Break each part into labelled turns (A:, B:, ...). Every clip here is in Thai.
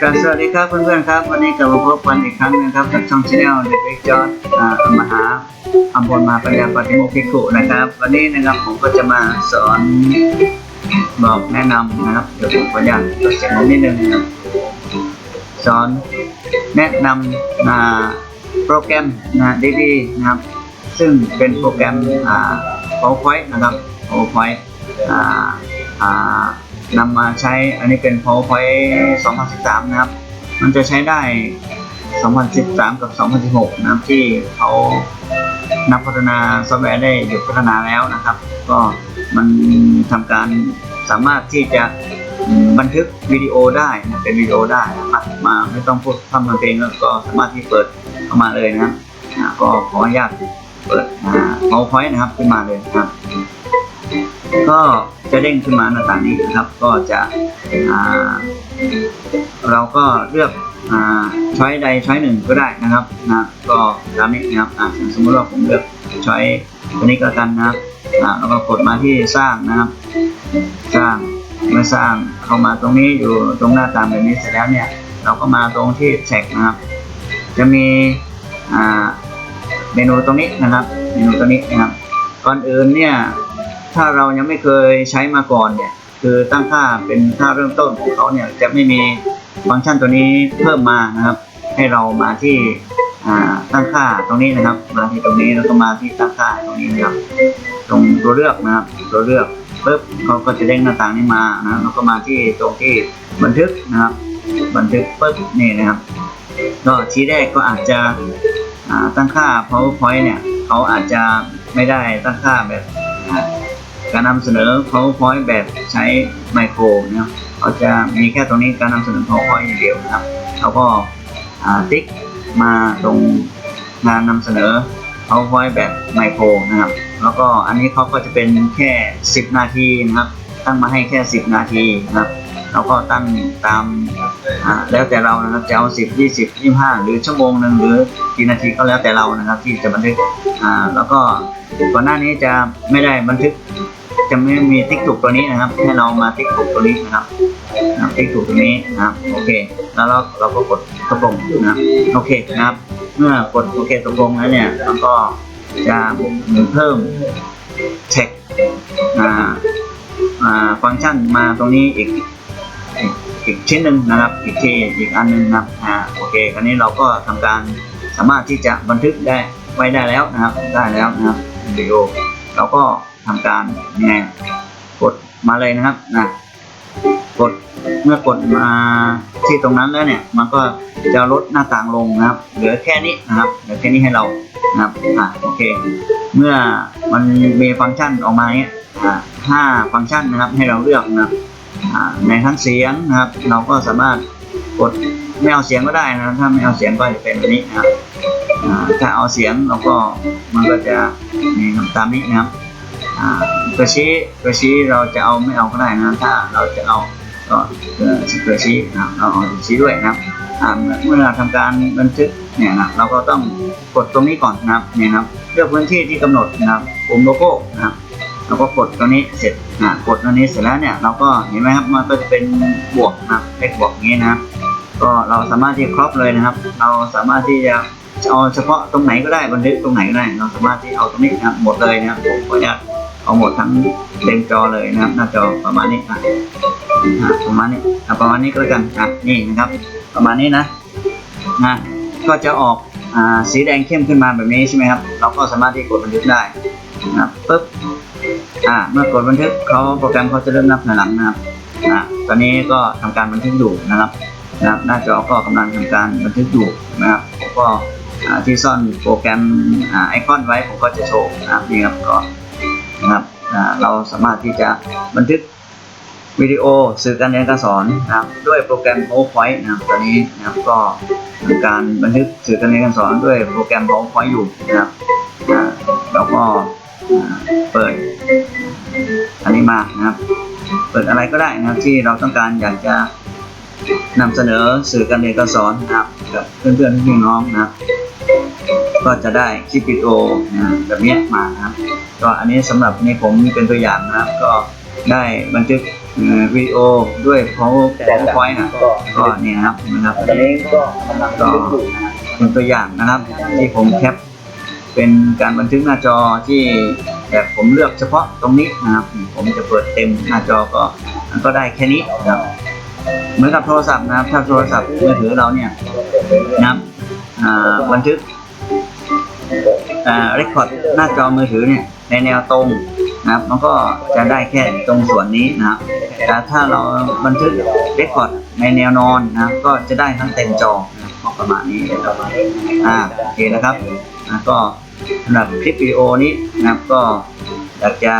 A: ครับสวัสดีครับเพื่อนๆครับ วันนี้กลับมาพบกันอีกครั้งนึงครับกับช่องชาแนลเด็กเล็กจอดมหาอัมพลมาปัญญาปฏิโมกขิกุนะครับ วันนี้นะครับผมก็จะมาสอนบอกแนะนำนะครับเดี๋ยวผมขออนุญาตตัวเสียงนิดนึงนะครับสอนแนะนำอ่าโปรแกรมนะดีๆนะครับ ซึ่งเป็นโปรแกรมอ่า PowerPoint นะครับ PowerPoint อ่าอ่า นำมาใช้ อันนี้เป็น PowerPoint 2013 นะครับ มันจะใช้ได้ 2013 กับ 2016 นะครับที่เขานักพัฒนาซอฟต์แวร์ได้หยุดพัฒนาแล้วนะครับ ก็มันทำการสามารถที่จะบันทึกวิดีโอได้นะเป็นวิดีโอได้นะครับมาไม่ต้องพูดทำเพลงแล้วก็สามารถที่เปิดเข้ามาเลยนะครับก็ขออนุญาตเปิดอ่า PowerPoint นะครับขึ้นมาเลยนะครับ ก็จะเด้งขึ้นมาหน้าต่างนี้นะครับ ก็จะเราก็เลือกช้อยใดช้อยหนึ่งก็ได้นะครับนะก็ตามนี้นะครับอ่าสมมติว่าผมเลือกช้อยตัวนี้ก็แล้วกันนะครับอ่าแล้วก็กดมาที่สร้างนะครับ สร้างเมื่อสร้างเข้ามาตรงนี้อยู่ตรงหน้าตามแบบนี้เสร็จแล้วเนี่ยเราก็มาตรงที่แท็กนะครับ จะมีเมนูตรงนี้นะครับ เมนูตรงนี้นะครับก่อนอื่นเนี่ย ถ้าเรายังไม่เคยใช้มาก่อนเนี่ยคือตั้งค่าเป็นค่าเริ่มต้นของเขาเนี่ยจะไม่มีฟังก์ชันตัวนี้เพิ่มมานะครับ ให้เรามาที่ตั้งค่าตรงนี้นะครับ มาที่ตรงนี้แล้วก็มาที่ตั้งค่าตรงนี้นะครับ ตรงตัวเลือกนะครับตัวเลือกปุ๊บเขาก็จะเด้งหน้าต่างนี้มานะแล้วก็มาที่ตรงที่บันทึกนะครับ บันทึกปุ๊บนี่นะครับ ก็ทีแรกก็อาจจะตั้งค่า powerpoint เนี่ยเขาอาจจะไม่ได้ตั้งค่าแบบ การนำเสนอ powerpoint แบบใช้ไมโครนะครับเขาจะมีแค่ตรงนี้การนำเสนอ powerpoint อย่างเดียวนะครับเขาก็ติ๊กมาตรงงานนำเสนอ powerpoint แบบไมโครนะครับ แล้วก็อันนี้เขาก็จะเป็นแค่ 10 นาทีนะครับ ตั้งมาให้แค่ 10 นาทีนะครับเราก็ตั้งตามแล้วแต่เรานะครับจะเอา10 20 25 หรือชั่วโมงหนึ่งหรือกี่นาทีก็แล้วแต่เรานะครับที่จะบันทึกแล้วก็ก่อนหน้านี้จะไม่ได้บันทึก จะไม่มีติ๊กถูกตัวนี้นะครับให้เรามาติ๊กถูกตัวนี้นะครับนะติ๊กถูกตัวนี้นะครับโอเค แล้วเราเราก็กดตกลงนะครับโอเคนะครับ เมื่อกดโอเคตกลงแล้วเนี่ยมันก็จะเพิ่มเทคอ่าอ่าฟังก์ชันมาตรงนี้อีกอีกชิ้นหนึ่งนะครับอีกทีอีกอันหนึงนะครับอ่าโอเคคราวนี้เราก็ทำการสามารถที่จะบันทึกได้ไว้ได้แล้วนะครับ ได้แล้วนะครับวิดีโอเราก็ ทำการยังไงกดมาเลยนะครับนะกดเมื่อกดมาที่ตรงนั้นแล้วเนี่ย มันก็จะลดหน้าต่างลงนะครับ เหลือแค่นี้นะครับเหลือแค่นี้ให้เรานะครับอ่าโอเค เมื่อมันมีฟังก์ชันออกมาเนี่ยอ่าห้าฟังก์ชันนะครับให้เราเลือกนะครับอ่าในทั้งเสียงนะครับ เราก็สามารถกดไม่เอาเสียงก็ได้นะครับถ้าไม่เอาเสียงก็จะเป็นแบบนี้นะครับถ้าเอาเสียงเราก็มันก็จะนี่ครับตามนี้นะครับ อ่าตัวชี้ตัวชี้เราจะเอาไม่เอาก็ได้นะถ้าเราจะเอาก็ตัวชี้นะเราเอาตัวชี้ด้วยนะครับอ่าเมื่อเราทำการบันทึกเนี่ยนะเราก็ต้องกดตรงนี้ก่อนนะครับเนี่ยนะครับเลือกพื้นที่ที่กำหนดนะครับปุ่มโลโก้นะครับเราก็กดตรงนี้เสร็จนะกดตรงนี้เสร็จแล้วเนี่ยเราก็เห็นไหมครับมันก็จะเป็นบวกนะครับเลขบวกอย่างนี้นะก็เราสามารถที่ครอบเลยนะครับ เราสามารถที่จะเอาเฉพาะตรงไหนก็ได้บันทึกตรงไหนก็ได้เราสามารถที่เอาตรงนี้นะหมดเลยนะครับผมขออนุญาต เอาหมดทั้งเต็มจอเลยนะครับ หน้าจอประมาณนี้อะประมาณนี้อะประมาณนี้ก็แล้วกันอะนี่นะครับ ประมาณนี้นะนะก็จะออกอ่าสีแดงเข้มขึ้นมาแบบนี้ใช่ไหมครับ เราก็สามารถที่กดบันทึกได้นะครับปุ๊บอ่าเมื่อกดบันทึกเขาโปรแกรมเขาจะเริ่มนับถอยหลังนะครับอ่าตอนนี้ก็ทำการบันทึกอยู่นะครับนะครับหน้าจอก็กำลังทำการบันทึกอยู่นะครับผมก็ที่ซ่อนโปรแกรมอไอคอนไว้ผมก็จะโชว์นะครับนี่ครับก็ นะครับเราสามารถที่จะบันทึกวิดีโอสื่อการเรียนการสอนนะครับด้วยโปรแกรม PowerPoint นะครับตอนนี้นะครับก็ทำการบันทึกสื่อการเรียนการสอนด้วยโปรแกรม PowerPoint อยู่นะครับอ่าแล้วก็เปิดอันนี้มานะครับ เปิดอะไรก็ได้นะครับที่เราต้องการอยากจะนำเสนอสื่อการเรียนการสอนนะครับกับเพื่อนๆพี่น้องนะครับ ก็จะได้คลิปวิดีโอนะแบบนี้มานะครับ ก็อันนี้สำหรับนี่ผมเป็นตัวอย่างนะครับ ก็ได้บันทึกเอ่อวิดีโอด้วย power powerpoint นะ
B: ก็
A: ก็เนี่ยนะครับนะครับ
B: ตอนนี้ก็กำลังบันทึกอยู่นะ
A: เป็นตัวอย่างนะครับ ที่ผมแคปเป็นการบันทึกหน้าจอที่แบบผมเลือกเฉพาะตรงนี้นะครับ ผมจะเปิดเต็มหน้าจอก็มันก็ได้แค่นี้นะครับเหมือนกับโทรศัพท์นะครับถ้าโทรศัพท์มือถือเราเนี่ยนะครับอ่าบันทึกอ่า เรคคอร์ดหน้าจอมือถือเนี่ยในแนวตรงนะครับมันก็จะได้แค่ตรงส่วนนี้นะครับแต่ถ้าเราบันทึกเรคคอร์ดในแนวนอนนะก็จะได้ทั้งเต็มจอก็ประมาณนี้นะครับอ่าโอเคนะครับอ่าก็สำหรับคลิปวิดีโอนี้นะครับก็อยากจะ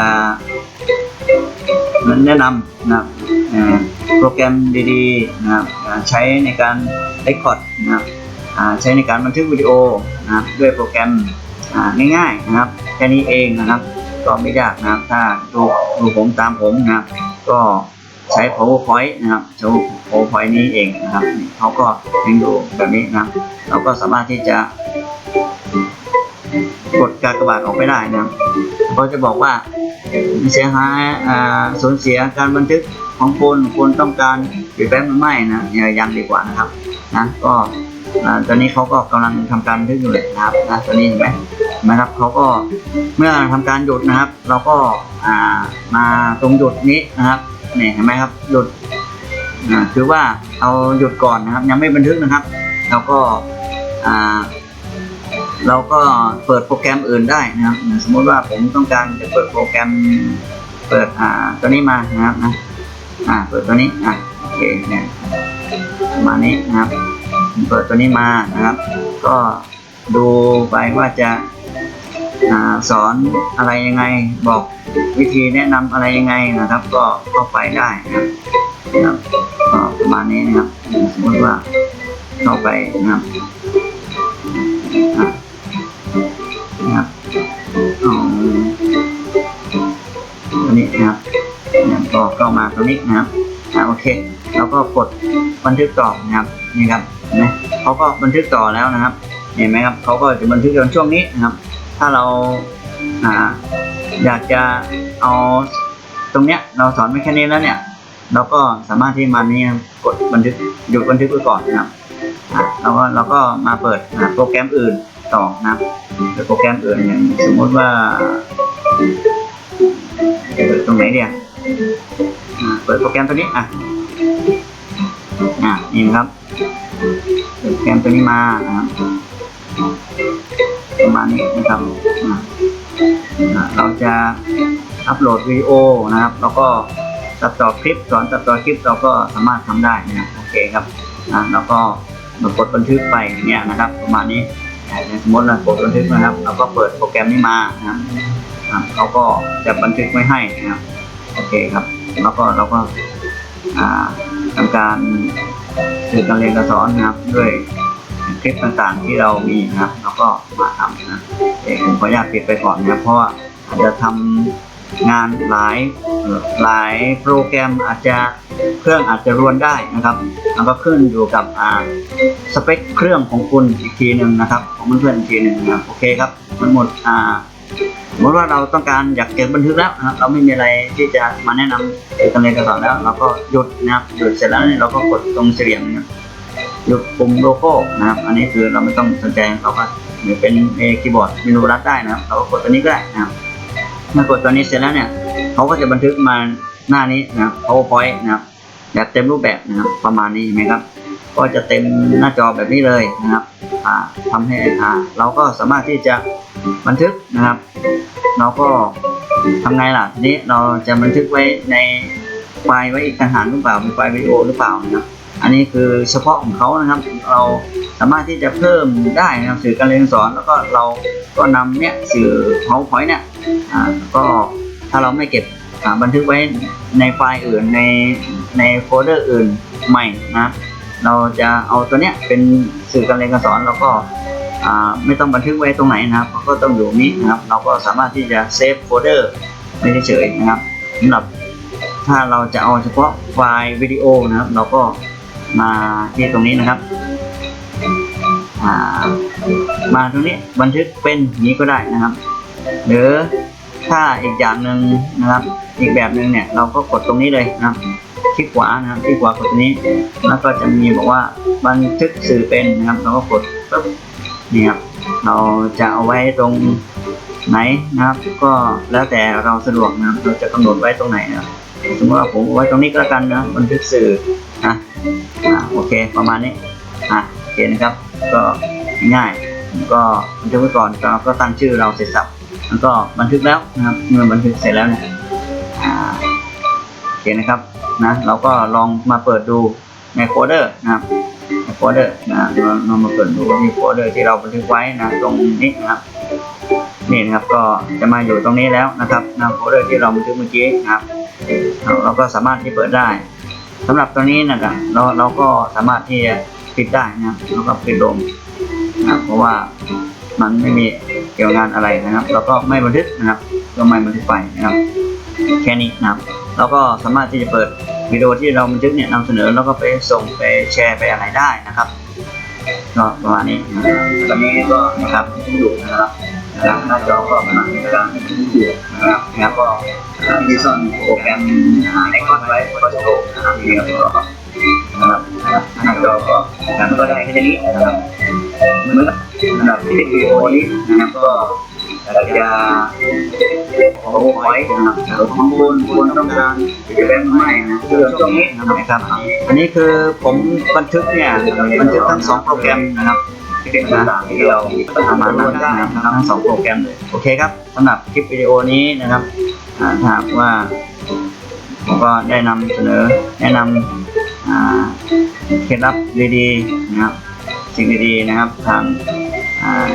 A: แนะนำนะครับโปรแกรมดีๆนะครับใช้ในการเรคคอร์ดนะครับ ใช้ในการบันทึกวิดีโอนะครับด้วยโปรแกรมง่ายๆนะครับแค่นี้เองนะครับ ก็ไม่ยากนะครับ ถ้าดูดูผมตามผมนะครับ ก็ใช้ powerpoint นะครับใช้ powerpoint นี้เองนะครับเขาก็ยังดูแบบนี้นะครับเราก็สามารถที่จะกดการกระบาดออกไปได้นะครับก็จะบอกว่าเสียหายอ่าสูญเสียการบันทึกของคุณคุณต้องการเปลี่ยนแปลงหรือไม่นะอย่างดีกว่านะครับนะก็ อ่าตอนนี้เขาก็กำลังทำการบันทึกอยู่เลยนะครับนะตอนนี้เห็นไหมนไหมครับเขาก็เมื่อทำการหยุดนะครับ เราก็อ่ามาตรงหยุดนี้นะครับนี่เห็นไหมครับหยุดคือว่าเอาหยุดก่อนนะครับ ยังไม่บันทึกนะครับ เราก็าเราก็เปิดโปรแกรมอื่นได้นะครับ สมมุติว่าผมต้องการจะเปิดโปรแกรมเปิดตัวนี้มานะครับนะเปิดตัวนี้อะโอเคเนี่ยประมาณนี้นะครับ เปิดตัวนี้มานะครับ ก็ดูไปว่าจะอสอนอะไรยังไง บอกวิธีแนะนำอะไรยังไงนะครับ ก็เข้าไปได้นะครับนะครับก็ประมาณนี้นะครับสมมติว่าเข้าไปนะครับอะนะครับเอาตัวนี้นะครับเนี่ยก็เข้ามาตรงนี้นะครับอะโอเค แล้วก็กดบันทึกต่อนะครับนี่ครับ เขาก็บันทึกต่อแล้วนะครับ เห็นไหมครับเขาก็จะบันทึกจนช่วงนี้นะครับ ถ้าเราอ่าอยากจะเอาตรงเนี้ยเราสอนไม่แค่นี้แล้วเนี่ยเราก็สามารถที่มานี่กดบันทึกหยุดบันทึกไว้ก่อนนะครับอะเราก็เราก็มาเปิดโปรแกรมอื่นต่อนะครับโปรแกรมอื่นอย่างสมมติว่าเปิดตรงไหนเดียวเปิดโปรแกรมตัวนี้อะอะนี่นะครับ แกรมตัวนี้มานะครับประมาณนี้นะครับเราจะอัปโหลดวิดีโอนะครับ แล้วก็ตัดต่อคลิปสอนตัดต่อคลิปเราก็สามารถทำได้นะครับโอเคครับนะแล้วก็มากดบันทึกไปอย่างเงี้ยนะครับ ประมาณนี้สมมติเรากดบันทึกนะครับเราก็เปิดโปรแกรมนี้มานะครับเขาก็จะบันทึกไว้ให้นะครับโอเคครับ แล้วก็เราก็อ่าทำการ สื่อการเรียนการสอนนะครับด้วยคลิปต่างๆที่เรามีนะครับเราก็มาทำนะเอกผมขออนุญาตปิดไปก่อนนะเพราะว่าอาจจะทำงานหลายหลายโปรแกรมอาจจะเครื่องอาจจะรวนได้นะครับแล้วก็ขึ้นอยู่กับอ่าสเปคเครื่องของคุณอีกทีหนึ่งนะครับ ของเพื่อนๆอีกทีหนึ่งนะครับโอเคครับมันหมดอ่า สมมติว่าเราต้องการอยากเก็บบันทึกแล้วนะครับ เราไม่มีอะไรที่จะมาแนะนำเกี่ยวกับเรียนการสอนแล้ว เราก็หยุดนะครับหยุดเสร็จแล้วเนี่ยเราก็กดตรงเฉลี่ยนะครับหยุดปุ่มโลโก้นะครับ อันนี้คือเราไม่ต้องสนใจเราก็หรือเป็นเอคีย์บอร์ดเมนูรัดได้นะครับ เราก็กดตัวนี้ก็ได้นะครับเมื่อกดตัวนี้เสร็จแล้วเนี่ยเขาก็จะบันทึกมาหน้านี้นะครับ powerpoint นะครับแบบเต็มรูปแบบนะครับประมาณนี้เห็นไหมครับ ก็จะเต็มหน้าจอแบบนี้เลยนะครับอ่าทำให้เราก็สามารถที่จะบันทึกนะครับ เราก็ทำไงล่ะทีนี้เราจะบันทึกไว้ในไฟล์ไว้อีกต่างหากหรือเปล่าเป็นไฟล์วิดีโอหรือเปล่านะครับอันนี้คือเฉพาะของเขานะครับ เราสามารถที่จะเพิ่มได้นะครับสื่อการเรียนการสอนแล้วก็เราก็นำเนี่ยสื่อ PowerPoint เนี่ยอ่าก็ถ้าเราไม่เก็บบันทึกไว้ในไฟล์อื่นในในโฟลเดอร์อื่นใหม่นะเราจะเอาตัวเนี้ยเป็นสื่อการเรียนการสอนเราก็ ไม่ต้องบันทึกไว้ตรงไหนนะครับก็ต้องอยู่นี้นะครับ เราก็สามารถที่จะเซฟโฟลเดอร์ไม่เฉยนะครับสำหรับถ้าเราจะเอาเฉพาะไฟล์วิดีโอนะครับ เราก็มาที่ตรงนี้นะครับามาตรงนี้บันทึกเป็นนี้ก็ได้นะครับ หรือถ้าอีกอย่างหนึ่งนะครับ อีกแบบหนึ่งเนี่ยเราก็กดตรงนี้เลยนะครับคลิกขวานะครับคลิกขวากดตรงนี้ แล้วก็จะมีบอกว่าบันทึกสื่อเป็นนะครับเราก็กดปุ๊บ นี่ครับเราจะเอาไว้ตรงไหนนะครับ ก็แล้วแต่เราสะดวกนะครับ เราจะกำหนดไว้ตรงไหนนะสมมติว่าผมไว้ตรงนี้ก็แล้วกันนะบันทึกสื่ออะอะโอเคประมาณนี้อะโอเคนะครับ ก็ง่ายก็บันทึกไว้ก่อนเราก็ตั้งชื่อเราเสร็จสับแล้วก็บันทึกแล้วนะครับเมื่อบันทึกเสร็จแล้วเนี่ยอ่าโอเคนะครับนะเราก็ลองมาเปิดดูในโฟลเดอร์นะครับ โฟลเดอร์นะเราเรามาเปิดดูที่โฟลเดอร์ที่เราบันทึกไว้นะตรงนี้นะครับนี่นะครับก็จะมาอยู่ตรงนี้แล้วนะครับนะโฟลเดอร์ที่เราบันทึกเมื่อกี้นะครับเราก็สามารถที่เปิดได้สำหรับตัวนี้นะครับเราเราก็สามารถที่จะปิดได้นะครับแล้วก็ปิดลงนะครับเพราะว่ามันไม่มีเกี่ยวงานอะไรนะครับเราก็ไม่บันทึกนะครับก็ไม่บันทึกไปนะครับแค่นี้นะครับ เราก็สามารถที่จะเปิดวิดีโอที่เราบันทึกเนี่ยนำเสนอแล้วก็ไปส่งไปแชร์ไปอะไรได้นะครับก็ประมาณนี้นะครับตอนนี้ก็นะครับที่อยู่นะครับนะครับหน้าจอก็กำลังมีการที่อยู่นะครับนะครับก็มีส่วนโปรแกรมไอคอนไว้ก็จะโผล่นะครับมีก็นะครับหน้าจอก็การก็ได้แค่นี้นะครับเหมือนสำหรับที่วิดีโอนี้นะครับก็ เราจะขอไว้นะครับข้อมูลควรต้องการจะเป็นไม่นะคือช่วงนี้นะครับอันนี้คือผมบันทึกเนี่ยบันทึกทั้งสองโปรแกรมนะครับที่เป็นต่างๆที่เราทำมานั้นนะครับทั้งสองโปรแกรมเลยโอเคครับสำหรับคลิปวิดีโอนี้นะครับถาหากว่าผมก็ได้นำเสนอแนะนำเคล็ดลับดีๆนะครับสิ่งดีๆนะครับทางอ่า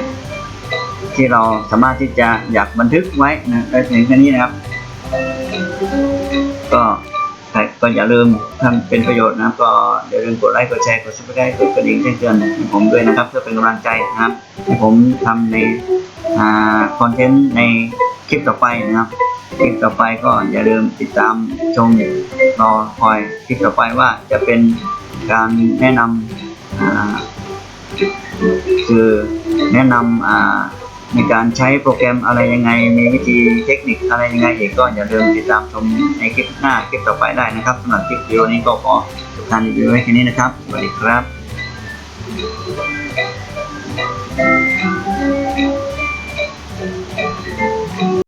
A: ที่เราสามารถที่จะอยากบันทึกไว้นะได้ถึงแค่นี้นะครับ ก็ใครก็อย่าลืมทำเป็นประโยชน์นะครับก็อย่าลืมกดไลค์กดแชร์กดซับสไครต์กดกระดิ่งแจ้งเตือนให้ผมด้วยนะครับ เพื่อเป็นกำลังใจนะครับให้ผมทำในคอนเทนต์ในคลิปต่อไปนะครับคลิปต่อไปก็อย่าลืมติดตามชมรอคอยคลิปต่อไปว่าจะเป็นการแนะนำคือแนะนำอ่า ในการใช้โปรแกรมอะไรยังไง มีวิธีเทคนิคอะไรยังไงอีกก็อย่าลืมติดตามชมในคลิปหน้าคลิปต่อไปได้นะครับสำหรับคลิปวิดีโอนี้ก็ขอจบกท่านรีวิวไว้แค่นี้นะครับสวัสดีครับ